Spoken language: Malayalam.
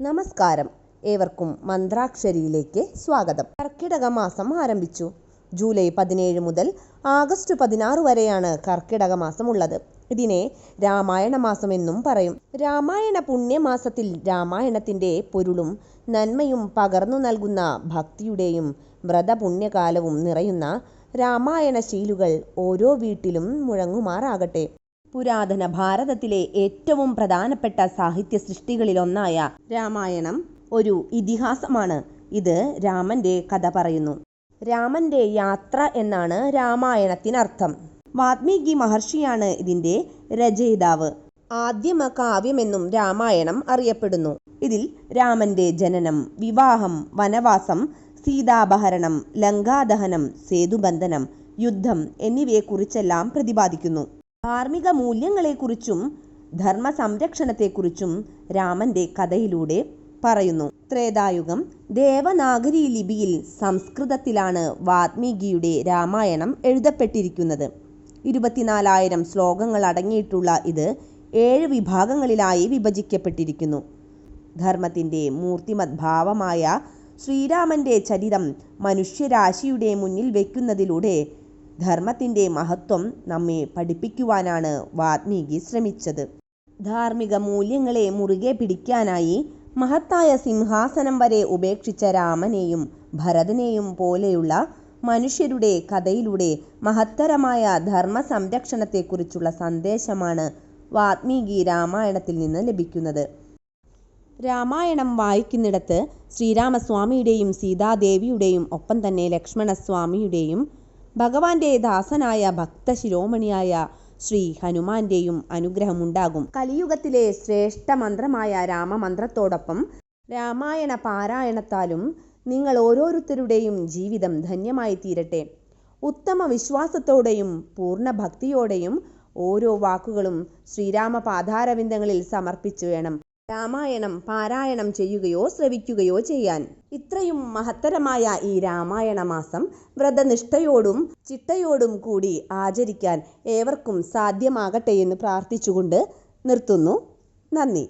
നമസ്കാരം. ഏവർക്കും മന്ത്രാക്ഷരിയിലേക്ക് സ്വാഗതം. കർക്കിടക മാസം ആരംഭിച്ചു. ജൂലൈ പതിനേഴ് മുതൽ ആഗസ്റ്റ് പതിനാറ് വരെയാണ് കർക്കിടക മാസം ഉള്ളത് ഇതിനെ രാമായണ മാസം എന്നും പറയും. രാമായണ പുണ്യമാസത്തിൽ രാമായണത്തിന്റെ പൊരുളും നന്മയും പകർന്നു നൽകുന്ന ഭക്തിയുടെയും വ്രതപുണ്യകാലവും നിറയുന്ന രാമായണ ശീലുകൾ ഓരോ വീട്ടിലും മുഴങ്ങുമാറാകട്ടെ. പുരാതന ഭാരതത്തിലെ ഏറ്റവും പ്രധാനപ്പെട്ട സാഹിത്യ സൃഷ്ടികളിലൊന്നായ രാമായണം ഒരു ഇതിഹാസമാണ്. ഇത് രാമന്റെ കഥ പറയുന്നു. രാമന്റെ യാത്ര എന്നാണ് രാമായണത്തിനർത്ഥം. വാത്മീകി മഹർഷിയാണ് ഇതിന്റെ രചയിതാവ്. ആദ്യമ കാവ്യമെന്നും രാമായണം അറിയപ്പെടുന്നു. ഇതിൽ രാമന്റെ ജനനം വിവാഹം വനവാസം സീതാപഹരണം ലങ്കാദഹനം സേതുബന്ധനം യുദ്ധം എന്നിവയെക്കുറിച്ചെല്ലാം പ്രതിപാദിക്കുന്നു. ധാർമ്മിക മൂല്യങ്ങളെക്കുറിച്ചും ധർമ്മ സംരക്ഷണത്തെക്കുറിച്ചും രാമന്റെ കഥയിലൂടെ പറയുന്നു. ത്രേതായുഗം ദേവനാഗരി ലിപിയിൽ സംസ്കൃതത്തിലാണ് വാത്മീകിയുടെ രാമായണം എഴുതപ്പെട്ടിരിക്കുന്നത്. ഇരുപത്തിനാലായിരം ശ്ലോകങ്ങൾ അടങ്ങിയിട്ടുള്ള ഇത് ഏഴ് വിഭാഗങ്ങളിലായി വിഭജിക്കപ്പെട്ടിരിക്കുന്നു. ധർമ്മത്തിന്റെ മൂർത്തിമദ്ഭാവമായ ശ്രീരാമന്റെ ചരിതം മനുഷ്യരാശിയുടെ മുന്നിൽ വയ്ക്കുന്നതിലൂടെ ധർമ്മത്തിന്റെ മഹത്വം നമ്മെ പഠിപ്പിക്കുവാനാണ് വാത്മീകി ശ്രമിച്ചത്. ധാർമ്മിക മൂല്യങ്ങളെ മുറുകെ പിടിക്കാനായി മഹത്തായ സിംഹാസനം വരെ ഉപേക്ഷിച്ച രാമനെയും ഭരതനെയും പോലെയുള്ള മനുഷ്യരുടെ കഥയിലൂടെ മഹത്തരമായ ധർമ്മ സംരക്ഷണത്തെക്കുറിച്ചുള്ള സന്ദേശമാണ് വാത്മീകി രാമായണത്തിൽ നിന്ന് ലഭിക്കുന്നത്. രാമായണം വായിക്കുന്നിടത്ത് ശ്രീരാമസ്വാമിയുടെയും സീതാദേവിയുടെയും ഒപ്പം തന്നെ ലക്ഷ്മണസ്വാമിയുടെയും ഭഗവാന്റെ ദാസനായ ഭക്തശിരോമണിയായ ശ്രീ ഹനുമാന്റെയും അനുഗ്രഹമുണ്ടാകും. കലിയുഗത്തിലെ ശ്രേഷ്ഠ മന്ത്രമായ രാമമന്ത്രത്തോടൊപ്പം രാമായണ പാരായണത്താലും നിങ്ങൾ ഓരോരുത്തരുടെയും ജീവിതം ധന്യമായി തീരട്ടെ ഉത്തമ വിശ്വാസത്തോടെയും പൂർണ ഭക്തിയോടെയും ഓരോ വാക്കുകളും ശ്രീരാമ പാതാരവിന്ദങ്ങളിൽ സമർപ്പിച്ചു വേണം. രാമായണം പാരായണം ചെയ്യുകയോ ശ്രവിക്കുകയോ ചെയ്യാൻ. ഇത്രയും മഹത്തരമായ ഈ രാമായണ മാസം വ്രതനിഷ്ഠയോടും ചിട്ടയോടും കൂടി ആചരിക്കാൻ ഏവർക്കും സാധ്യമാകട്ടെ എന്ന് പ്രാർത്ഥിച്ചുകൊണ്ട് നിർത്തുന്നു. നന്ദി.